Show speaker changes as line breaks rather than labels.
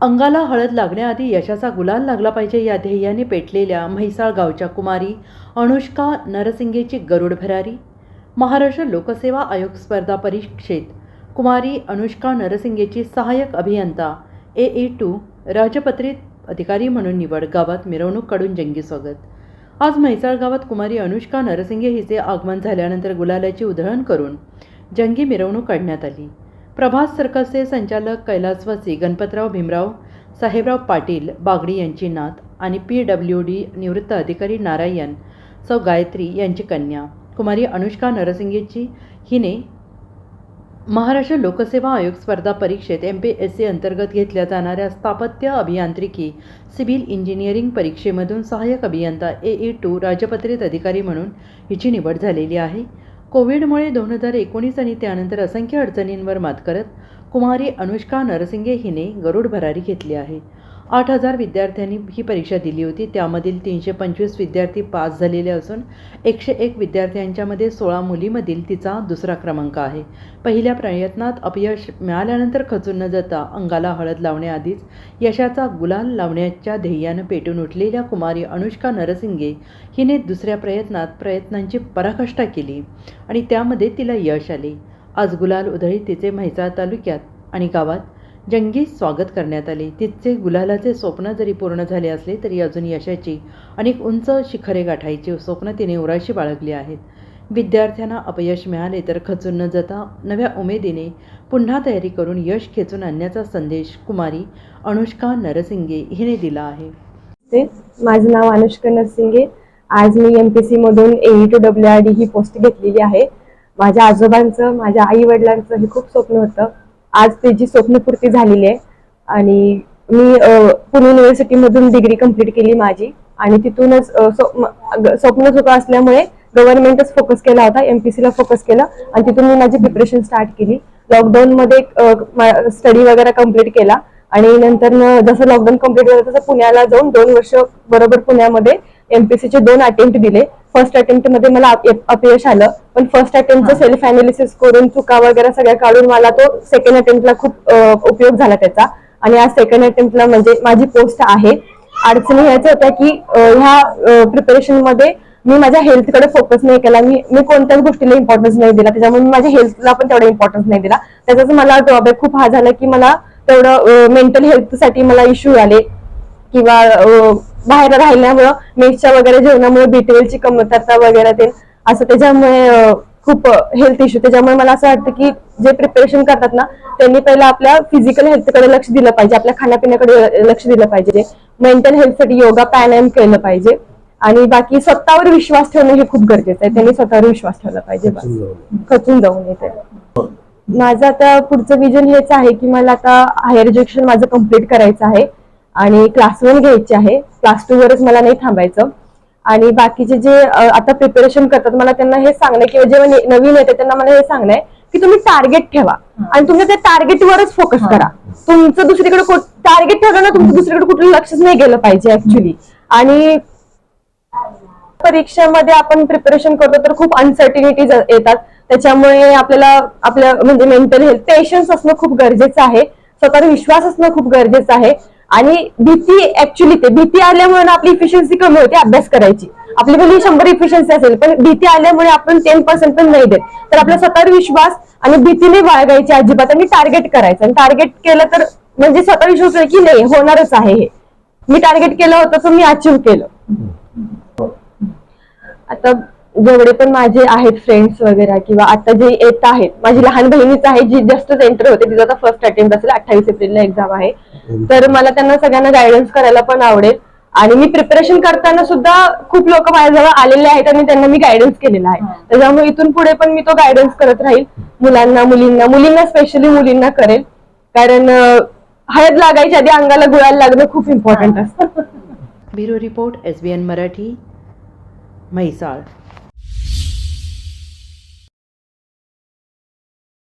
अंगाला हळद लागण्याआधी यशाचा गुलाल लागला पाहिजे या ध्येयाने पेटलेल्या म्हैसाळ गावच्या कुमारी अनुष्का नरसिंगेची गरुड भरारी महाराष्ट्र लोकसेवा आयोग स्पर्धा परीक्षेत कुमारी अनुष्का नरसिंगेची सहाय्यक अभियंता ए ए टू राजपत्रित अधिकारी म्हणून निवड गावात मिरवणूक काढून जंगी स्वागत. आज म्हैसाळ गावात कुमारी अनुष्का नरसिंगे हिचे आगमन झाल्यानंतर गुलालाची उधळण करून जंगी मिरवणूक काढण्यात आली. प्रभास सर्कसचे संचालक कैलासवासी गणपतराव भीमराव साहेबराव पाटील बागडी यांची नात आणि पी डब्ल्यू डी निवृत्त अधिकारी नारायण सौ गायत्री यांची कन्या. कुमारी अनुष्का नरसिंगेची हिने महाराष्ट्र लोकसेवा आयोग स्पर्धा परीक्षेत एम पी एस सी अंतर्गत घेतल्या जाणाऱ्या स्थापत्य अभियांत्रिकी सिव्हिल इंजिनिअरिंग परीक्षेमधून सहाय्यक अभियंता ए ई टू राजपत्रित अधिकारी म्हणून हिची निवड झालेली आहे. कोविडमुळे दोन हजार एकोणीस आणि त्यानंतर असंख्य अडचणींवर मात करत कुमारी अनुष्का नरसिंगे हिने गरुड भरारी घेतली आहे. आठ हजार विद्यार्थ्यांनी ही परीक्षा दिली होती. त्यामधील तीनशे पंचवीस विद्यार्थी पास झालेले असून एकशे एक विद्यार्थ्यांच्यामध्ये सोळा मुलीमधील तिचा दुसरा क्रमांक आहे. पहिल्या प्रयत्नात अपयश मिळाल्यानंतर खचून न जाता अंगाला हळद लावण्याआधीच यशाचा गुलाल लावण्याच्या ध्येयानं पेटून उठलेल्या कुमारी अनुष्का नरसिंगे हिने दुसऱ्या प्रयत्नात प्रयत्नांची पराकाष्ठा केली आणि त्यामध्ये तिला यश आले. आज गुलाल उधळी तिचे म्हैसाळ तालुक्यात आणि गावात जंगी स्वागत करण्यात आले. तिथचे गुलालाचे स्वप्न जरी पूर्ण झाले असले तरी अजून यशाची अनेक उंच शिखरे गाठायची स्वप्न तिने उराशी बाळगली आहेत. विद्यार्थ्यांना अपयश मिळाले तर खचून न जाता नव्या उमेदीने पुन्हा तयारी करून यश खेचून आणण्याचा संदेश कुमारी अनुष्का नरसिंगे हिने दिला आहे.
माझं नाव अनुष्का नरसिंगे. आज मी एम पी सी मधून A two W R D he post घेतलेली आहे. माझ्या आजोबांचं माझ्या आई वडिलांचं हे खूप स्वप्न होतं. आज त्याची स्वप्नपूर्ती झालेली आहे. आणि मी पुणे युनिव्हर्सिटी मधून डिग्री कंप्लीट केली माझी. आणि तिथूनच स्वप्न ग- असल्यामुळे गव्हर्नमेंटच फोकस केला होता एमपीसी ला फोकस केलं. आणि तिथून मी माझी प्रिपरेशन स्टार्ट केली. लॉकडाऊन मध्ये स्टडी वगैरे कंप्लीट केला. आणि नंतर जसं लॉकडाऊन कंप्लीट झालं तसं पुण्याला जाऊन दोन वर्ष बरोबर पुण्यामध्ये एमपीसी चे दोन अटेम्प्ट दिले. फर्स्ट अटेम्प्टमध्ये मला अप- अपयश आलं. पण फर्स्ट अटेम्प्टचं सेल्फ अनालिसिस करून चुका वगैरे सगळ्या काढून मला तो सेकंड अटेम्प्टला खूप उपयोग झाला त्याचा. आणि आज सेकंड अटेम्प्टला म्हणजे माझी पोस्ट आहे. अडचणी ह्याच होत्या की ह्या प्रिपरेशनमध्ये मी माझ्या हेल्थकडे फोकस नाही केला. मी मी कोणत्याच गोष्टीला इम्पॉर्टन्स नाही दिला. त्याच्यामुळे मी माझ्या हेल्थला पण तेवढा इम्पॉर्टन्स नाही दिला. त्याचाच मला ड्रॉबॅक खूप हा झाला की मला तेवढं मेंटल हेल्थसाठी मला इश्यू आले. किंवा बाहेर राहिल्यामुळं मेसच्या वगैरे जेवणामुळे बीटेलची कमतरता वगैरे ते असं त्याच्यामुळे खूप हेल्थ इश्यू त्याच्यामुळे मला असं वाटतं की जे प्रिपरेशन करतात ना त्यांनी पहिला आपल्या फिजिकल हेल्थकडे लक्ष दिलं पाहिजे. आपल्या खाण्यापिण्याकडे लक्ष दिलं पाहिजे. मेंटल हेल्थसाठी योगा प्राणायाम केलं पाहिजे. आणि बाकी स्वतःवर विश्वास ठेवणं हे खूप गरजेचं आहे. त्यांनी स्वतःवर विश्वास ठेवला पाहिजे. खचून जाऊ नये. तर माझं आता पुढचं विजन हेच आहे की मला आता हायर एज्युकेशन माझं कंप्लीट करायचं आहे. आणि क्लास वन घ्यायचे आहे. क्लास टू वरच मला नाही थांबायचं. आणि बाकीचे जे आता प्रिपरेशन करतात मला त्यांना हे सांगणं किंवा जेव्हा नवीन येते त्यांना मला हे सांगणं आहे की तुम्ही टार्गेट ठेवा. आणि तुमच्या त्या टार्गेटवरच फोकस करा. तुमचं दुसरीकडे टार्गेट ठेवलं ना तुमचं दुसरीकडे कुठलं लक्षच नाही गेलं पाहिजे ऍक्च्युली आणि परीक्षेमध्ये आपण प्रिपरेशन करतो तर खूप अनसर्टिनिटीज येतात. त्याच्यामुळे आपल्याला आपल्या म्हणजे मेंटल हेल्थ पेशन्स असणं खूप गरजेचं आहे. स्वतःवर विश्वास असणं खूप गरजेचं आहे. आणि भीती ऍक्च्युली ते भीती आल्यामुळे ना आपली इफिशियन्सी कमी होते अभ्यास करायची. आपली भले शंभर इफिशियन्सी असेल पण भीती आल्यामुळे आपण टेन पर्सेंट पण नाही देत. तर आपला स्वतःवर विश्वास आणि भीतीने बाळगायची अजिबात आणि टार्गेट करायचं. आणि टार्गेट केलं तर म्हणजे स्वतः विश्वास आहे की नाही होणारच आहे हे. मी टार्गेट केलं होतं तर मी अचीव्ह केलं. आता जेवढे पण माझे आहेत फ्रेंड्स वगैरे किंवा आता जे येत आहेत माझी लहान बहिणीच आहे जी जस्टच एंटर होते तिचा आता फर्स्ट अटेम्प्ट असेल अठ्ठावीस एप्रिलला एक्झाम आहे. तर मला त्यांना सगळ्यांना गायडन्स करायला पण आवडेल. आणि मी प्रिपरेशन करताना सुद्धा खूप लोक माझ्याजवळ आलेले आहेत आणि त्यांना मी गायडन्स केलेला आहे. त्याच्यामुळे इथून पुढे पण मी तो गायडन्स करत राहील. मुलांना मुलींना मुलींना स्पेशली मुलींना करेल. कारण हळद लागायच्या आधी अंगाला गुळाला लागणं खूप इम्पॉर्टंट असतं.
Bureau report S B N Marathi Mhaisal.